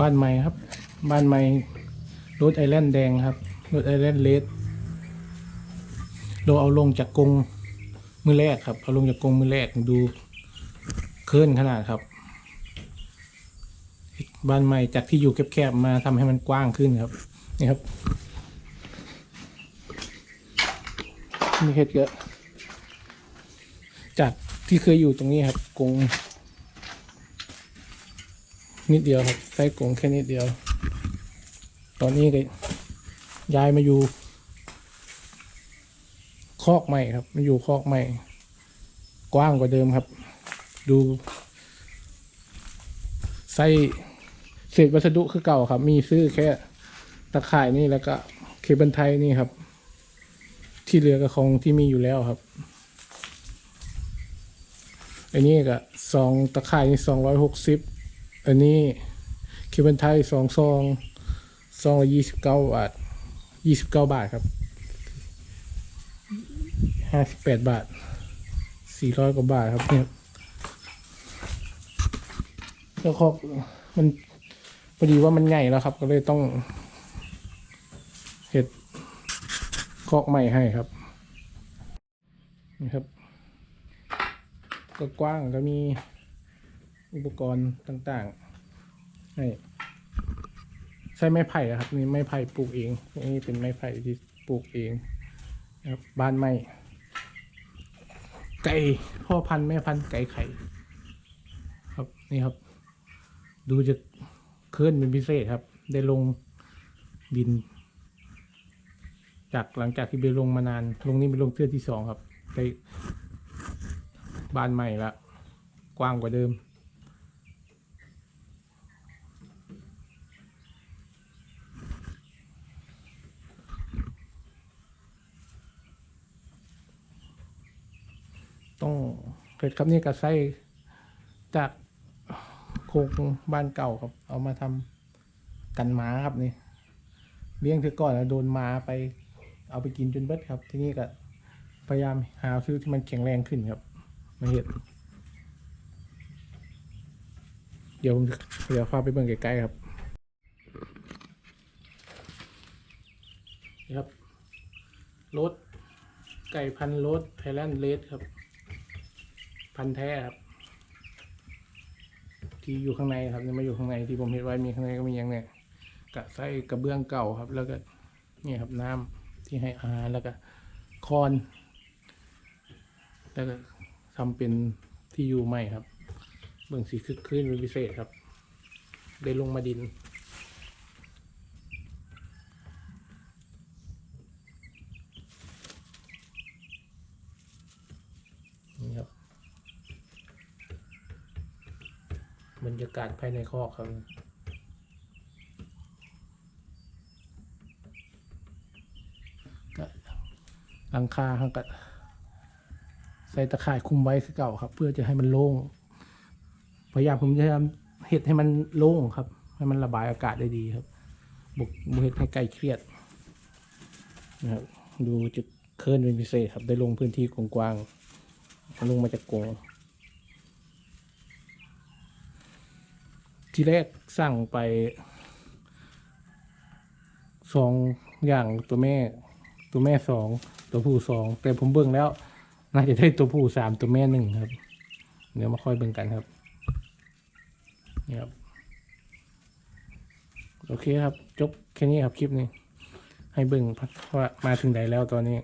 บ้านใหม่ครับ บ้านใหม่รถไอแลนด์แดงครับรถไอแลนด์เลดเราเอาลงจากกรงมือแรกครับ เอาลงจากกรงมือแรกดูเคลื่อนขนาดครับ บ้านใหม่จากที่อยู่แคบๆมาทำให้มันกว้างขึ้นครับ นี่ครับมีเห็ดเยอะจากที่เคยอยู่ตรงนี้ครับกรง นิดเดียวครับใส่กรงแค่นิดเดียว ตอนนี้ก็ย้ายมาอยู่ คอกใหม่ครับมาอยู่คอกใหม่ กว้างกว่าเดิมครับ ดูใส่เศษวัสดุคือเก่าครับ มีซื้อแค่ตะข่ายนี่แล้วก็เคเบิลไทยนี่ครับ ที่เหลือก็ของที่มีอยู่แล้วครับอันนี้ก็ซองตะข่ายนี่สองร้อยหกสิบ อันนี้เคเบิลไทยสองซองซองละยี่สิบเก้าบาทยี่สิบเก้าบาทครับห้าสิบแปดบาทสี่ร้อยกว่าบาทครับเนี่ยแล้วคอกมันพอดีว่ามันใหญ่แล้วครับ ก็เลยต้องเห็ดคอกใหม่ให้ครับนี่ครับ ก็กว้างก็มี อุปกรณ์ต่างๆให้ใช้ไม้ไผ่อะครับนี่ไม้ไผ่ปลูกเองนี่เป็นไม้ไผ่ที่ปลูกเองนะครับบ้านไม้ไก่พ่อพันธุ์แม่พันธุ์ไก่ไข่ ครับนี่ครับ ดูจะเคลื่อนเป็นพิเศษครับ ได้ลงบิน จากหลังจากที่ไปลงมานาน ลงนี่ไปลงเทือกที่สองครับไปบ้านใหม่ละกว้างกว่าเดิม ต้องเกิดครับนี่กระไส้จากโครงบ้านเก่าครับ เอามาทำกันหมาครับนี่เลี้ยงเธอก่อนแล้วโดนหมาไป เอาไปกินจนเบิดครับ ที่นี่ก็พยายามหาซื้อที่มันแข็งแรงขึ้นครับมาเห็ดเดี๋ยวผมเดี๋ยวพาไปเบิ่งใกล้ๆครับนี่ครับรถไก่พันรถไทยแลนด์เลดครับ พันธุ์แท้ครับ ที่อยู่ข้างในครับยังมาอยู่ข้างในที่ผมเห็นไว้มีข้างในก็มีอย่างเนี้ยกะไส้กระเบื้องเก่าครับ แล้วก็นี่ครับน้ำที่ให้อาหารแล้วก็คอน แล้วก็ทำเป็นที่อยู่ใหม่ครับ เบื้องสีคึกคืนเป็นพิเศษครับ ได้ลงมาดินครับ บรรยากาศภายในคอกครับก็หลังคาเขาก็ใส่ตะข่ายคุมไว้คือเก่าครับ เพื่อจะให้มันโล่งพยายามผมจะพยายามเห็ดให้มันโล่งครับ ให้มันระบายอากาศได้ดีครับ บุกบุกเห็ดให้ไกลเครียดนะครับดูจุดเคลื่อนเป็นพิเศษครับ ได้ลงพื้นที่กว้างๆลงมาจากกรง ทีแรกสั่งไปสองอย่างตัวแม่ ตัวแม่สองตัวผู้สองแต่ผมเบิ่งแล้ว น่าจะได้ตัวผู้สามตัวแม่หนึ่งครับ เดี๋ยวมาค่อยเบิ่งกันครับนี่ครับ โอเคครับ จบแค่นี้ครับคลิปนี้ ให้เบิ่งว่ามาถึงไหนแล้วตอนนี้